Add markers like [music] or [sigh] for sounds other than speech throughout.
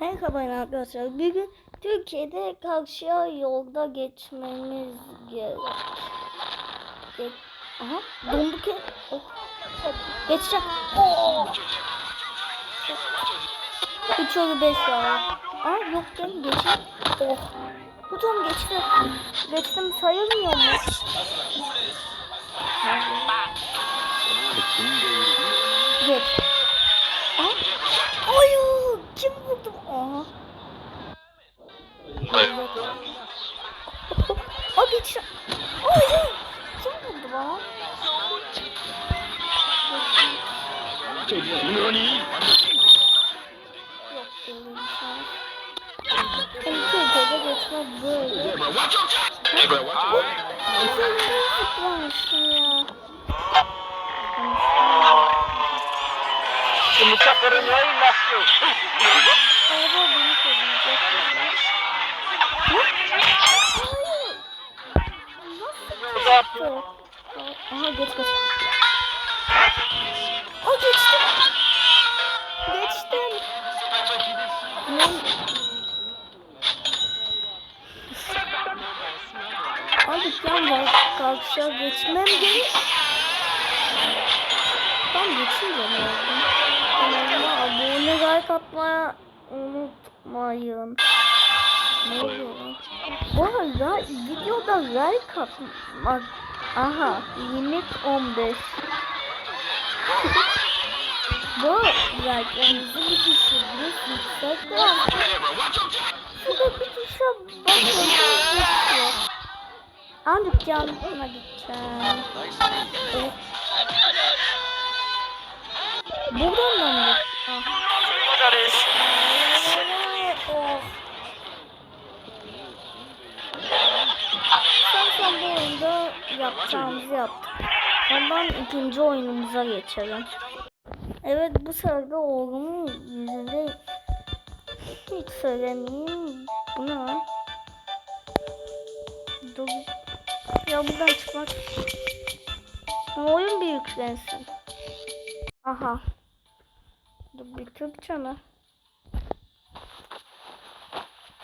Merhaba arkadaşlar. Bugün Türkiye'de karşıya yolda geçmemiz gerek. Ge Aha donduk ya. Oh. Geçeceğim. Oh. 3 oldu 5 ya. Aa yok canım geçeyim. Oh. Hocam geçti. Geçtim sayılmıyor mu? Geç. Aa. Hayır. Kim vurdu? Aa geçti. Hayır. Kim vurdu bana? Yok böyle bir şey. Hem Türkiye'de geçmek böyle. Üzerinde zıplamıştım Çıktı? Aha geç geç. Aa geçtim. Geçtim. Ne? Abi yan var. Kalkışa geçmem gerek. Ben ne oldu? Kanalıma abone like atmayı unutmayın. Ne oluyor Bu arada videoda like atmak. Aha limit 15. [laughs] Bu like'larınızı bir düşürdünüz yüksek var. Şurada bir tuşa bakın. Ancak yanına gideceğim. Evet. Buradan da mı? Ah. Oh. Son son bu oyunda yapacağımızı yaptık. Ondan ikinci oyunumuza geçelim. Evet bu sırada oğlumun yüzünde hiç söylemeyeyim. Bu ne lan? Dur. Ya buradan çıkmak. Oyun bir yüklensin. Aha. Dur bir Türkçe mi?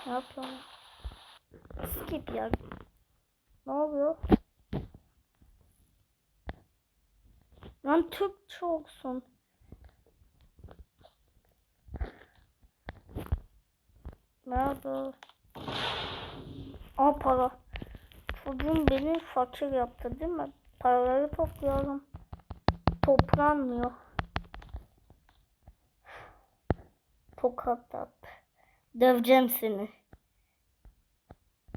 Ne yapıyorum? Skip ya. Ne oluyor? Lan Türkçe olsun. Merhaba. Aa para. Çocuğum beni fakir yaptı değil mi? Paraları topluyorum. Toplanmıyor. Tokat at. Döveceğim seni.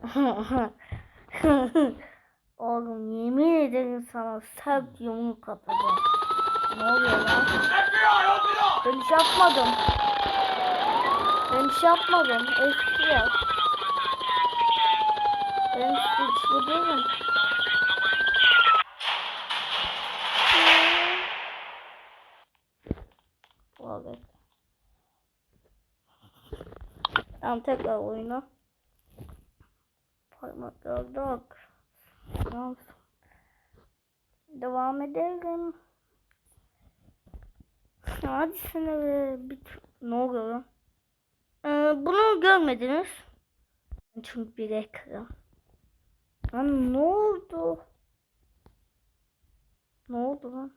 [laughs] Oğlum yemin ederim sana sert yumruk atacağım. Ne oluyor lan? Ben hiç yapmadım. Ben hiç yapmadım. Eski ya. Ben suçlu değilim. Evet. Tamam tekrar oyuna. Parmaklar dök. Tamam. Devam edelim. Hadi sana bir, ne oluyor? Ee, bunu görmediniz. Çünkü bir ekran. Lan ne oldu? Ne oldu lan?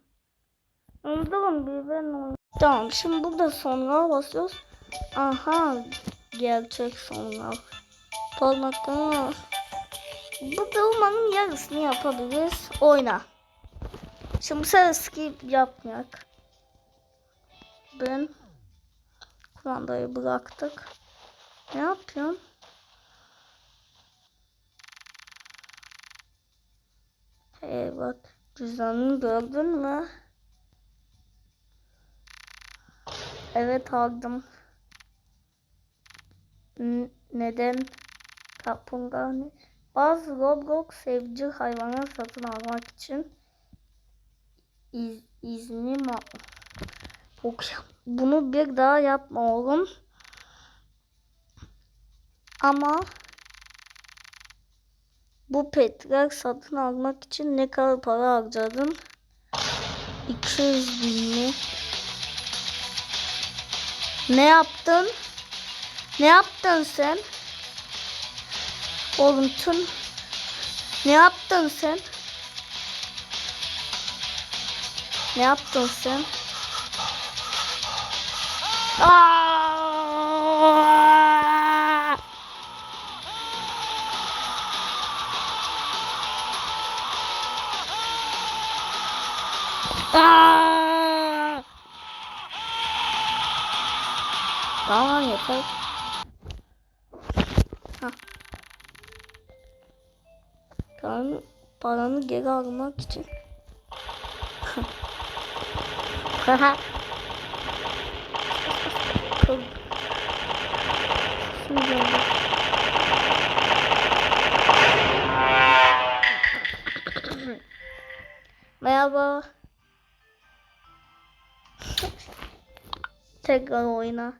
Durun bir ben. Tamam şimdi burada sonuna basıyoruz. Aha gerçek sonlar. Parmaklarına bu durmanın yarısını yapabiliriz. Oyna. Şimdi sen skip yapmayak. Ben kumandayı bıraktık. Ne yapıyorsun? Hey bak cüzdanını gördün mü? Evet aldım. N- neden? Kaplumbağa ne? Bazı Roblox sevcil hayvanlar satın almak için iz, al. Ok- Bunu bir daha yapma oğlum. Ama bu petler satın almak için ne kadar para harcadın? 200 bin mi? Ne yaptın? Ne yaptın sen? Oğlum tüm ne yaptın sen? Ne yaptın sen? Aa! Aa! Tamam yeter. Tamam paranı geri almak için. Şimdi. Merhaba. Tekrar oyna.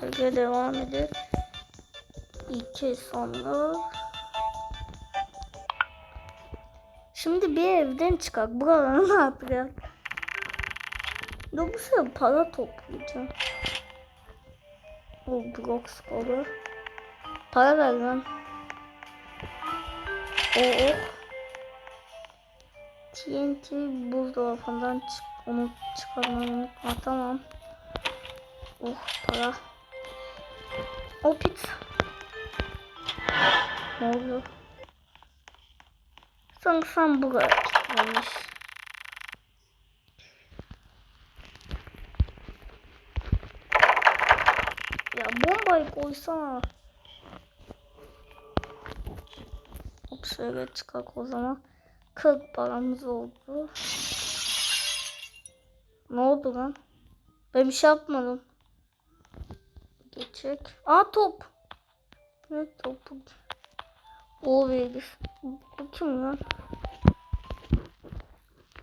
Şöyle devam edelim. İki sonra. Şimdi bir evden çıkak. Buraları ne yapacak? Bu sefer para toplayacağım. O Brox para. Para ver lan. O o. TNT buzdolabından çık onu çıkarmayı unutma tamam. Oh para. O pizza. Ne oluyor? Sanki sen buraya kilitlenmiş. Ya bombayı koysana. Hop şöyle çıkak o zaman. 40 paramız oldu. Ne oldu lan? Ben bir şey yapmadım. Geçecek. Aa top. Ne topu? O verir. Bu kim lan?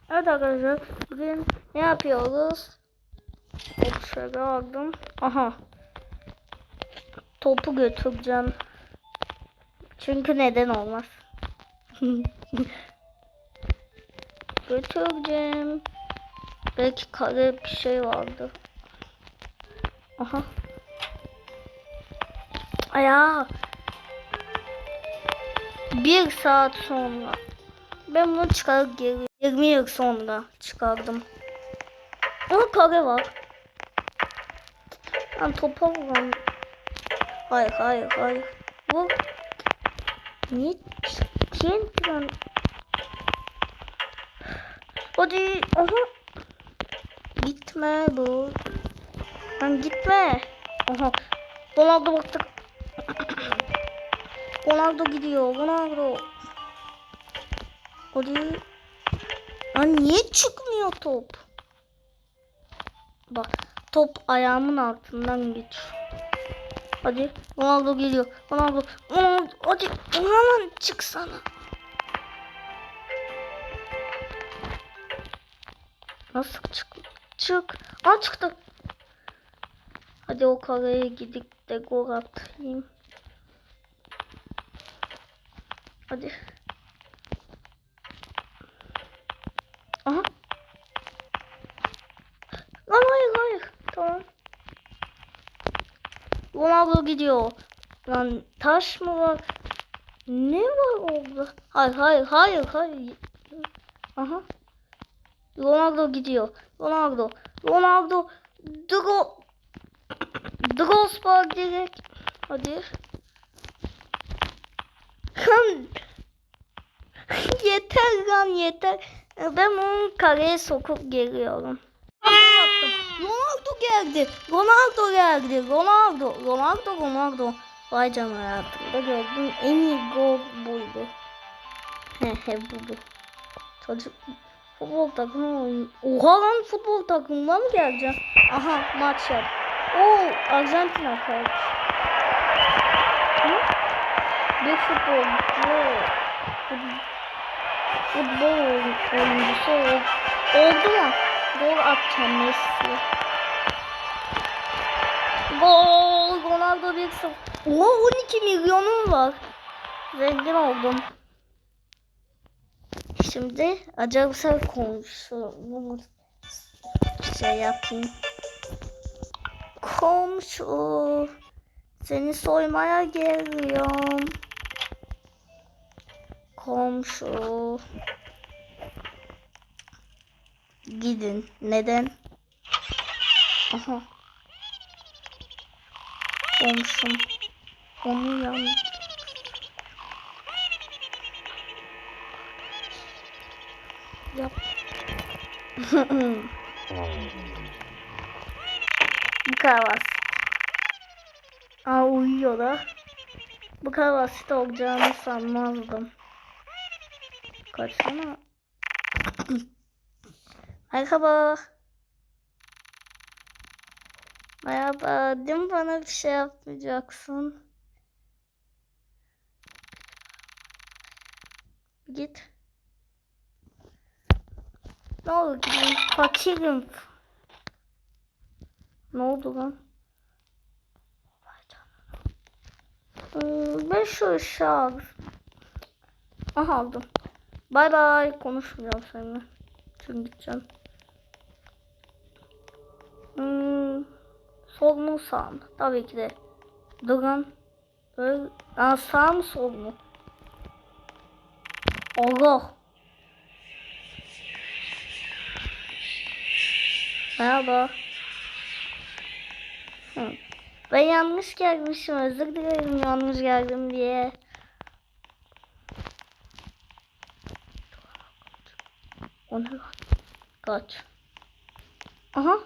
Evet arkadaşlar bugün ne yapıyoruz? Hop şöyle aldım. Aha. Topu götüreceğim. Çünkü neden olmaz? [laughs] götüreceğim. Belki kare bir şey vardı. Aha. Aya. Bir saat sonra. Ben bunu çıkarıp geri 20 yıl sonra çıkardım. Ama kare var. Ben topa vuran. Hayır hayır hayır. Vur. Niye TNT lan? Hadi. Aha. Gitme bu. Lan gitme. Aha. Ronaldo baktık. Ronaldo gidiyor. Ronaldo. Hadi. Lan niye çıkmıyor top? Bak top ayağımın altından geçiyor. Hadi Ronaldo geliyor. Ronaldo. Ronaldo hadi. Ronaldo çıksana. Nasıl çık? Çık. Aa çıktı. Hadi o kareye gidip de gol atayım. Hadi. Aha. Lan hayır hayır. Tamam. Ronaldo gidiyor. Lan taş mı var? Ne var orada? Hayır hayır hayır hayır. Aha. Ronaldo gidiyor. Ronaldo. Ronaldo. Dro. Drosbach direkt. Hadi. Kan. Yeter lan yeter. Ben onu kareye sokup geliyorum. Ronaldo geldi. Ronaldo geldi. Ronaldo. Ronaldo Ronaldo. Vay canına hayatımda gördüğüm en iyi gol buydu. He he bu bu. Çocuk futbol takımı oyun. Oha lan futbol takımına mı geleceğim? Aha maç yap. Oo Arjantin. Hı? Bir futbolcu. Fut- Futbol oyun- oyuncusu ol- oldu mu? Gol atacağım Messi. Gol! Ronaldo 1-0. Oha 12 milyonum var. Zengin oldum. Şimdi acaba konuşalım. Şey yapayım. Komşu. Seni soymaya geliyorum. Komşu. Gidin. Neden? Aha. Komşum. Onu yan. Yap. [laughs] Bu kadar basit. Aa uyuyor da. Bu kadar basit olacağını sanmazdım. Kaçsana. Merhaba. Merhaba. Dün bana bir şey yapmayacaksın. Git. Ne oldu gideyim. Fakirim. Ne oldu lan? Hmm, ben şu aldım. Aha aldım. Bay bay. Konuşmayacağım seninle. Çünkü gideceğim. Hmm, sol mu sağ mı? Tabii ki de. Duran. Böyle, Aa, sağ mı sol mu? Allah. Merhaba. Hı. Ben yanlış gelmişim. Özür dilerim yanlış geldim diye. O ne lan? Kaç. Aha.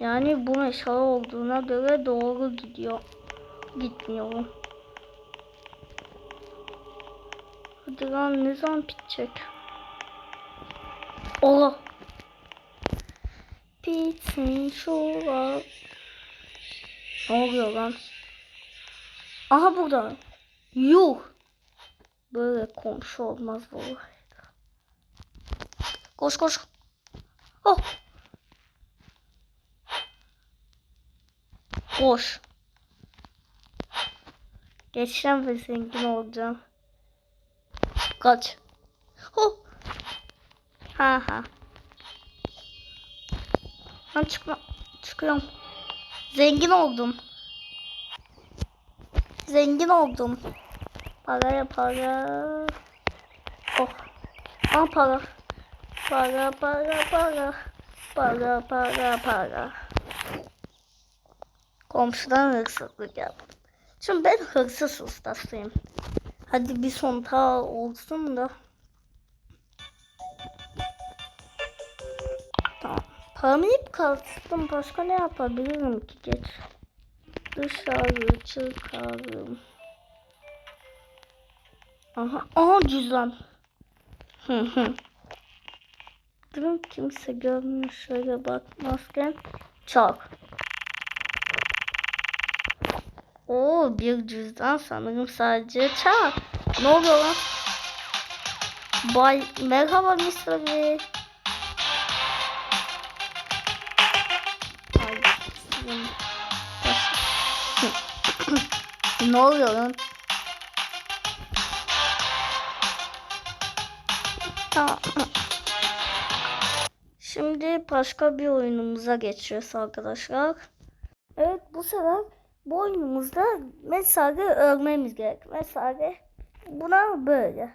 Yani bu meşale olduğuna göre doğru gidiyor. Gitmiyorum. Hadi lan ne zaman bitecek? Allah. Bitsin şu an. Ne oluyor lan? Aha burada. Yuh. Böyle komşu olmaz vallahi. Koş koş. Oh. Koş. Geçeceğim ve zengin olacağım. Kaç. Oh. Ha ha. Ben çıkma. Çıkıyorum. Zengin oldum. Zengin oldum. Paraya para. Oh. Aa para. Para para para. Para para para. Komşudan hırsızlık yaptım. Şimdi ben hırsız ustasıyım. Hadi bir son daha olsun da. Tamam. Paramı hep kastım. Başka ne yapabilirim ki geç. Dışarı çıkarım. Aha, aha cüzdan. Hı hı. Durun kimse görmüyor şöyle bakmazken. Çak. Oo bir cüzdan sanırım sadece çak. Ne oluyor lan? Bay merhaba Mr. Sizin- ne oluyor lan? Tamam. Şimdi başka bir oyunumuza geçiyoruz arkadaşlar. Evet bu sefer bu oyunumuzda mesajı örmemiz gerek. Mesajı buna böyle.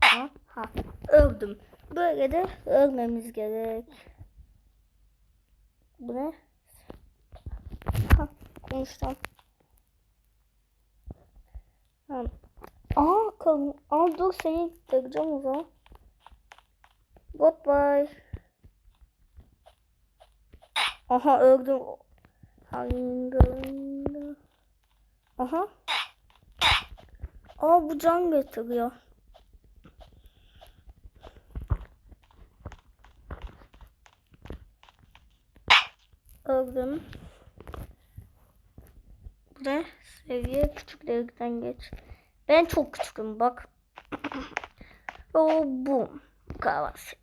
Ha, ha, ördüm. Böyle de örmemiz gerek. Bu ne? Ha, konuştum. Ha. Aa, kalın. Aa, dur seni göreceğim o zaman. Goodbye. Aha öldüm. Hangi? Aha. Aa bu can getiriyor. Öldüm. Bu ne? Seviye küçüklerden geç. Ben çok küçüküm bak. [clears throat] o bu. Basit.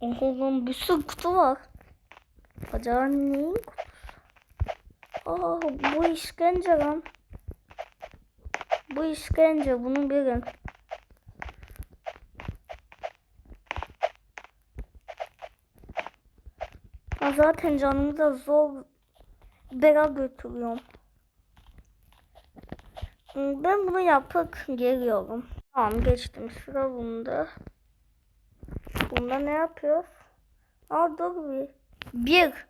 Oha lan bir sürü kutu var. Acaba neyin bu işkence lan. Bu işkence bunu bilin. Ha, zaten canımı da zor bera götürüyorum. Ben bunu yapıp geliyorum. Tamam geçtim sıra bunda. Bunda ne yapıyoruz? Aa dur bir. Bir.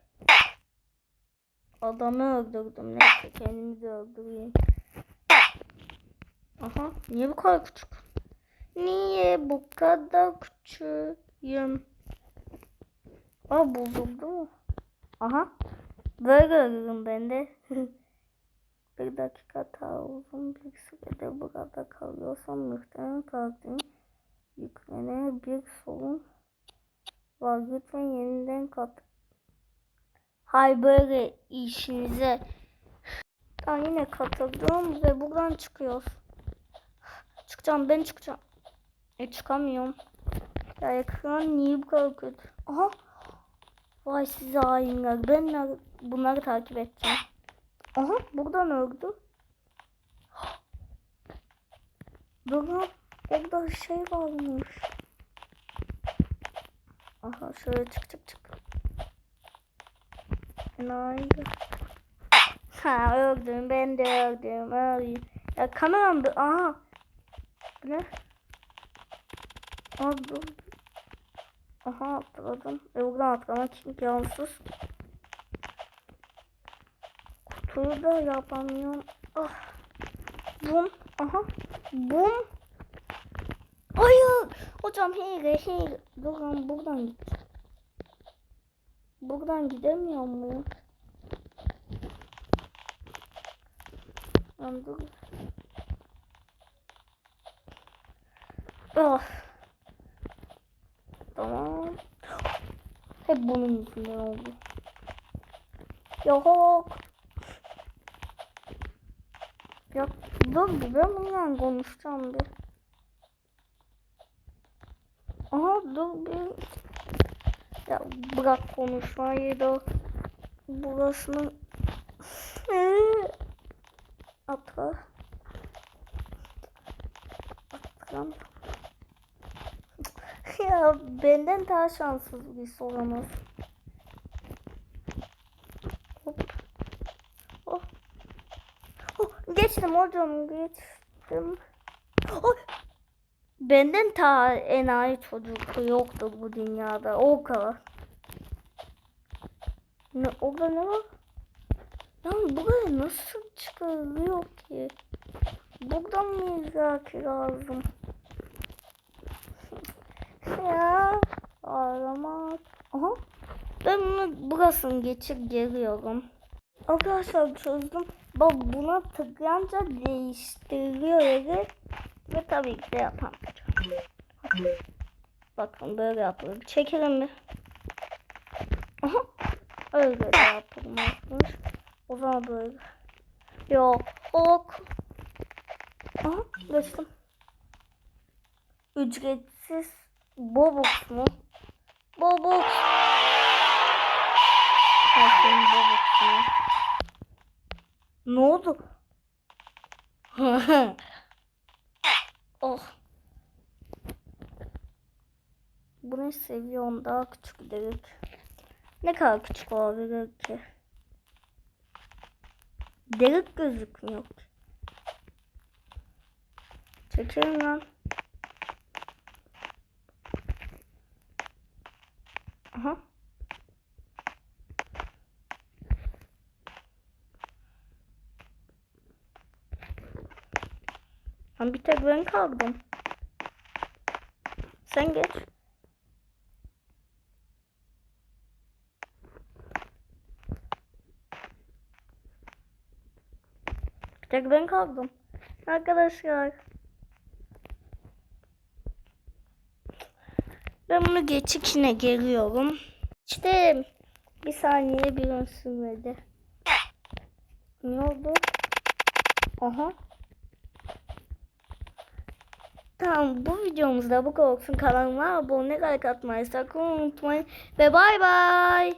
Adamı öldürdüm. Neyse kendimi de öldüreyim. Aha niye bu kadar küçük? Niye bu kadar küçüğüm? Aa bozuldu mu? Aha. Böyle ölürüm ben de. [laughs] bir dakika daha uzun bir sürede burada kalıyorsam muhtemelen karakterin yüklenebilir bir sorun var. Lütfen yeniden kat. Hay böyle işinize. Ben yine katıldım ve buradan çıkıyoruz. Çıkacağım ben çıkacağım. E çıkamıyorum. Ya ekran niye bu kadar kötü? Aha. Vay size hainler. Ben bunları takip edeceğim. Aha buradan öldü. Dur lan. Orada şey varmış. Aha şöyle çık çık çık. Enayi. Ha öldüm ben de öldüm. öldüm. Ya kameram bir aha. Bu ne? Dur. Aha atladım. E buradan atlamak imkansız. Kutuyu da yapamıyorum. Ah. Bum. Aha. Bum. Hayır. Hocam hile hile. Dur lan buradan git. Buradan gidemiyor muyum? Lan dur. Ah. Tamam. Hep bunun yüzünden oldu. Yok. Ya dur ben bununla konuşacağım bir. Aha dur bir. Ya bırak konuşmayı da burasını atla. Atlam. Ya benden daha şanssız birisi olamaz. Hop. Oh. Oh, geçtim hocam geçtim. Benden daha enayi çocuk yoktu bu dünyada. O kadar. Ne, orada ne var? Lan buraya nasıl çıkarılıyor ki? Buradan mı izaki lazım? [laughs] ya ağlamak. Aha. Ben bunu burasını geçip geliyorum. Arkadaşlar çözdüm. Bak buna tıklayınca değiştiriliyor yeri. Ve tabii ki de yapamayacağım. Bakın böyle yapılır. Çekelim mi? Aha. Öyle de yapılmazmış. O zaman böyle. Yok. Ok. Aha. Geçtim. Ücretsiz Bobux mu? Bobux. Bakın Bobux mu? Ne oldu? [laughs] oh. Bunu seviyorum daha küçük dedik. Ne kadar küçük olabilir ki? Delik gözükmüyor. Çekelim lan. Aha. Lan bir tek ben kaldım. Sen geç. Tek ben kaldım. Arkadaşlar. Ben bunu geçik yine geliyorum. İşte bir saniye bir an sürmedi. Ne oldu? Aha. Tamam bu videomuzda bu kadar olsun. Kanalıma abone like atmayı sakın unutmayın. Ve bay bay.